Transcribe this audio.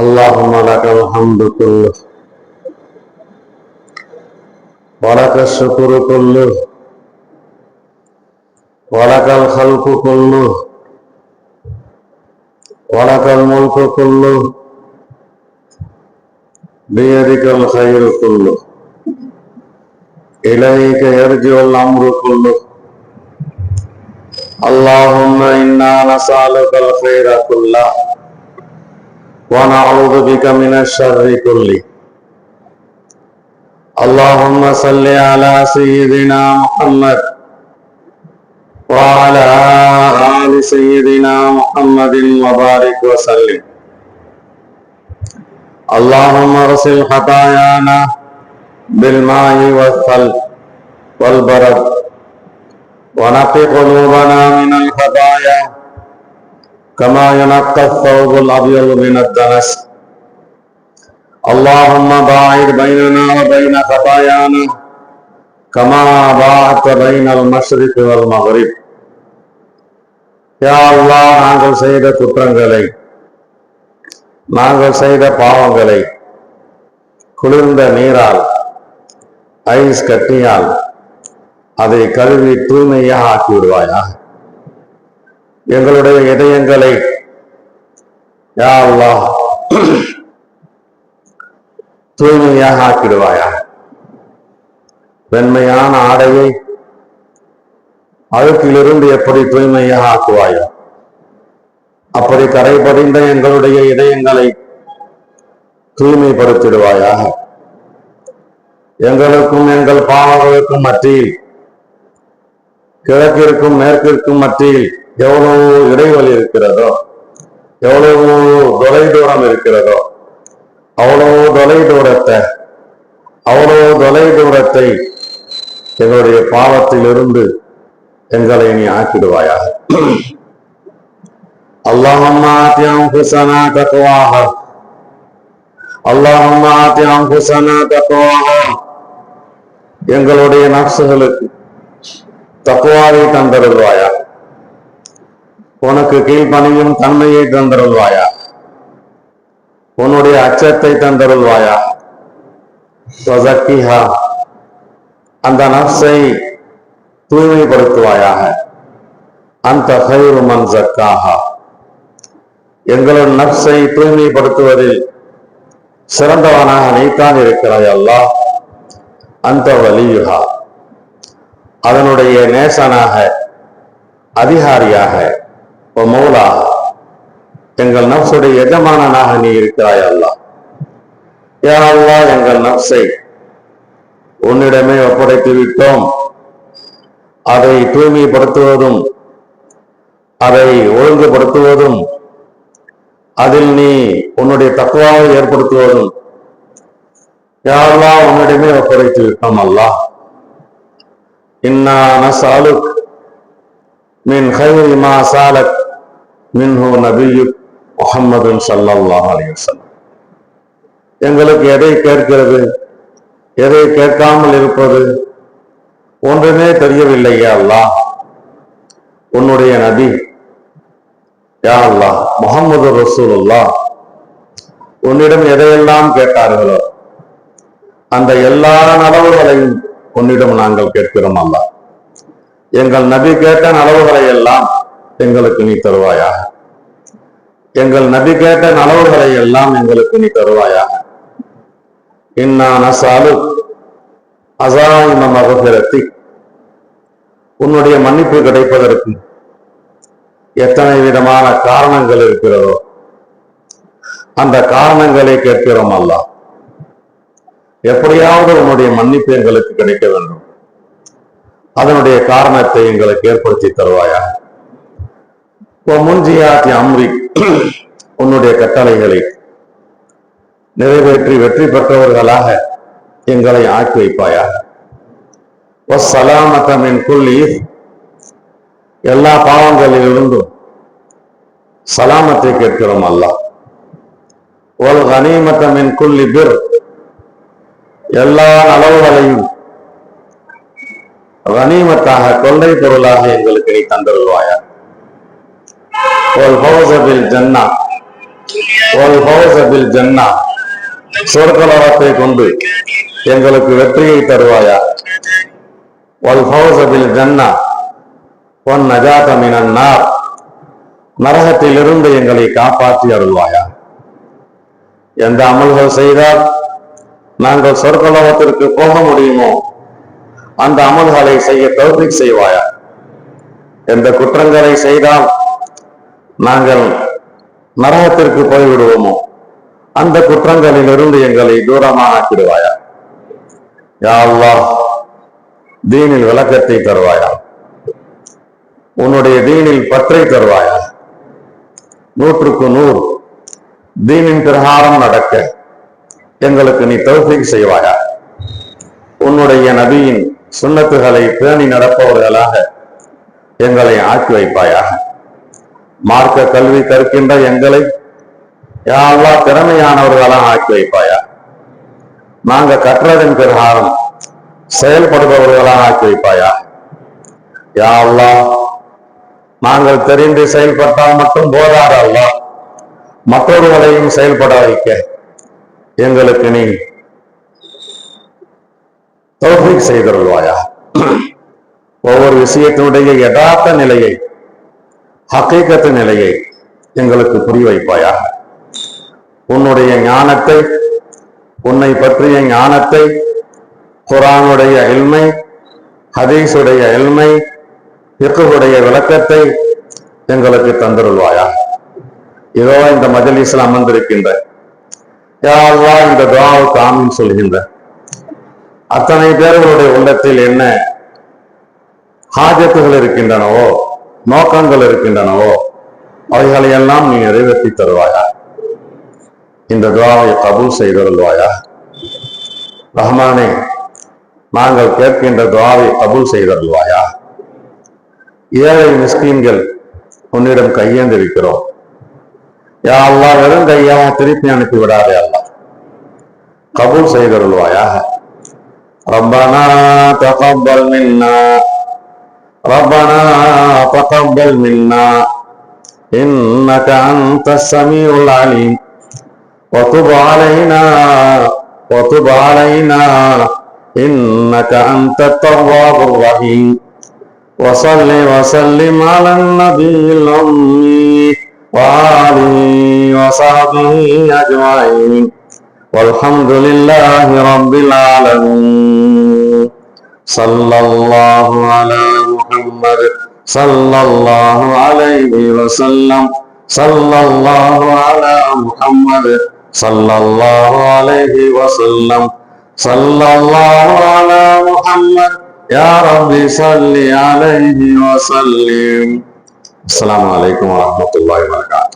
اللهم لك الحمد كله ولك الشكر كله ولك الخلق كله ولك الملك كله بيدك الخير كله إليك يرجع الأمر كله اللهم إنا نسألك الخير كله ونعوذ بك من الشر كله. اللهم صل على سيدنا محمد وعلى آل سيدنا محمد وبارك وسلم. اللهم ارسل خطايانا بالماء والثلج والبرد ونقي قلوبنا من الخطايا كما ينقى الثوب الابيض من الدنس اللهم باعد بيننا وبين خطايانا كما باعدت بين المشرق والمغرب யா அல்லாஹ் நாங்கள் செய்த குற்றங்களை நாங்கள் செய்த பாவங்களை குளிர்ந்த நீரால் ஐஸ் கட்டியால் அதை கழுவி தூய்மையாக ஆக்கி விடுவாயாக. எங்களுடைய இதயங்களை யா தூய்மையாக ஆக்கிடுவாயா வெண்மையான ஆடையை அழுக்கிலிருந்து எப்படி தூய்மையாக ஆக்குவாயோ அப்படி கரைபடிந்த எங்களுடைய இதயங்களை தூய்மைப்படுத்திடுவாயாக. எங்களுக்கும் எங்கள் பாவங்களுக்கும் மத்தியில் கிழக்கிற்கும் மேற்கிற்கும் மத்தியில் எவ்வளவு இடைவெளி இருக்கிறதோ எவ்வளவு தொலை தூரம் இருக்கிறதோ அவ்வளவு தொலை தூரத்தை அவ்வளவு தொலை தூரத்தை எங்களுடைய பாவத்திலிருந்து எங்களை நீ ஆக்கிடுவாயாக اللهم آت أنفسنا تقواها اللهم آت أنفسنا تقواها எங்களுடைய நப்சுகளுக்கு தக்குவாவை தந்தருள்வாயா? உனக்கு கீழ்ப்பணியும் தன்மையை தந்தருள்வாயா? உன்னுடைய அச்சத்தை தந்தருள்வாயா? அந்த நப்சை தூய்மைப்படுத்துவாயாக. அந்த ஹைரு மன் ஜக்காஹா. நப்சை தூய்மைப்படுத்துவதில் சிறந்தவனாக நீத்தான் இருக்கிறாய் அல்லா. அந்த வலியுகா அதனுடைய நேசனாக அதிகாரியாக ஓ மௌலா எங்கள் நப்சுடைய எஜமானனாக நீ இருக்கிறாய் அல்லாஹ். யா அல்லா எங்கள் நப்சை உன்னிடமே ஒப்படைத்து விட்டோம். அதை தூய்மைப்படுத்துவதும் அதை ஒழுங்குபடுத்துவதும் அதில் நீ உன்னுடைய தக்குவாவை ஏற்படுத்துவதும் யாரெல்லாம் உன்னிடமே ஒப்படைத்து விட்டோம் அல்லாஹ். இன்னா நசாலுக் மின் ஹைரி மா சாலக் மின்ஹு நபியு முஹம்மது சல்லாஹ் அலைஹி எங்களுக்கு எதை கேட்கிறது? எதை கேட்காமல் இருப்பது? ஒன்றுமே தெரியவில்லையா அல்லாஹ். உன்னுடைய நபி யா அல்லா முகமது ரசூலுல்லாஹ். உன்னிடம் எதையெல்லாம் கேட்டார்களோ அந்த எல்லா நலவுகளையும் உன்னிடம் நாங்கள் கேட்கிறோம் அல்லா. எங்கள் நபி கேட்ட நலவுகளை எல்லாம் எங்களுக்கு நீ தருவாயாக. எங்கள் நபி கேட்ட நலவுகளை எல்லாம் எங்களுக்கு நீ தருவாயாக. இன்னா நசாலு அசாயிம மகபிரத்தி உன்னுடைய மன்னிப்பு கிடைப்பதற்கு எத்தனை விதமான காரணங்கள் இருக்கிறதோ அந்த காரணங்களை கேட்கிறோம் அல்லாஹ் எப்படியாவது உன்னுடைய மன்னிப்பு எங்களுக்கு கிடைக்க வேண்டும். அதனுடைய காரணத்தை எங்களுக்கு ஏற்படுத்தி தருவாயா? முன்ஜியாத்தி அம்ரி உன்னுடைய கட்டளைகளை நிறைவேற்றி வெற்றி பெற்றவர்களாக எங்களை ஆக்கி வைப்பாயா? சலாமத்தமின் குள்ளி எல்லா பாவங்களிலிருந்தும் சலாமத்தை கேட்கிறோம் அல்லாஹ். ஒரு கனிமத்தமின் குள்ளி பிர் எல்லா நலவுகளையும் கனிமத்தாக கொள்ளை பொருளாக எங்களுக்கு நீ தந்தருள்வாயா. ஒரு பௌசபில் ஜன்னா ஒரு பௌசபில் ஜன்னா சொர்க்கலோகத்தை கொண்டு எங்களுக்கு வெற்றியை தருவாயா. ஒல் பௌசபில் ஜன்னா பொன் நஜாத நரகத்திலிருந்து எங்களை காப்பாற்றி அருள்வாயா. எந்த அமல்கள் செய்தால் நாங்கள் சொர்க்கலோகத்திற்கு போக முடியுமோ? அந்த அமல்களை செய்ய தௌபிக் செய்வாயா? எந்த குற்றங்களை செய்தால் நாங்கள் நரகத்திற்கு போய்விடுவோமோ? அந்த குற்றங்களிலிருந்து எங்களை தூரமாக ஆக்கிடுவாயா? தீனில் விளக்கத்தை தருவாயா? உன்னுடைய தீனில் பற்றை தருவாயா? நூற்றுக்கு நூறு தீனின் பிரகாரம் நடக்க எங்களுக்கு நீ தௌஃபீக் செய்வாயா? உன்னுடைய நபியின் சுண்ணத்துகளை பேணி நடப்பவர்களாக எங்களை ஆக்கி வைப்பாயாக. மார்க்க கல்வி கற்கின்ற எங்களை யாவா திறமையானவர்களாக ஆக்கி வைப்பாயா? நாங்க கற்றதன் பிரகாரம் செயல்படுபவர்களாக ஆக்கி வைப்பாயா? யாவா நாங்கள் தெரிந்து செயல்பட்டால் மட்டும் போதாது அல்லாஹ். செயல்பட வைக்க. எங்களுக்கு நீ தௌஃபீக் செய்தருள்வாயா ஒவ்வொரு விஷயத்தினுடைய யதார்த்த நிலையை ஹக்கீக்கத்து நிலையை எங்களுக்கு புரிய வைப்பாயா உன்னுடைய ஞானத்தை உன்னை பற்றிய ஞானத்தை குரானுடைய எல்மை ஹதீஸுடைய எல்மை இக்குடைய விளக்கத்தை எங்களுக்கு தந்திருள்வாயா இதோ இந்த மஜலிஸில் அமர்ந்திருக்கின்ற யா இந்த துவாவுக்கு ஆமின்னு சொல்கின்ற. அத்தனை பேர்களுடைய உள்ளத்தில் என்ன ஹாஜத்துகள் இருக்கின்றனவோ நோக்கங்கள் இருக்கின்றனவோ அவைகளை எல்லாம் நீ நிறைவேற்றி தருவாயா? இந்த துவாவை கபூல் செய்தருள்வாயா? ரஹ்மானே நாங்கள் கேட்கின்ற துவாவை கபூல் செய்தருள்வாயா? ஏழை மிஸ்கீன்கள் உன்னிடம் கையேந்திருக்கிறோம். யா அல்லாஹ் வெறும் கையாக திருப்பி அனுப்பி விடாதே அல்லாஹ் கபூல் செய்தருள்வாயாக ربنا تقبل منا ربنا تقبل منا إنك أنت السميع العليم وتب علينا وتب علينا إنك أنت التواب الرحيم وصل وسلم على النبي الأمي وآله وصحبه أجمعين والحمد لله رب العالمين صلى الله على محمد صلى الله عليه وسلم صلى الله على محمد صلى الله عليه وسلم صلى الله على محمد يا رب صل عليه وسلم السلام عليكم ورحمة الله وبركاته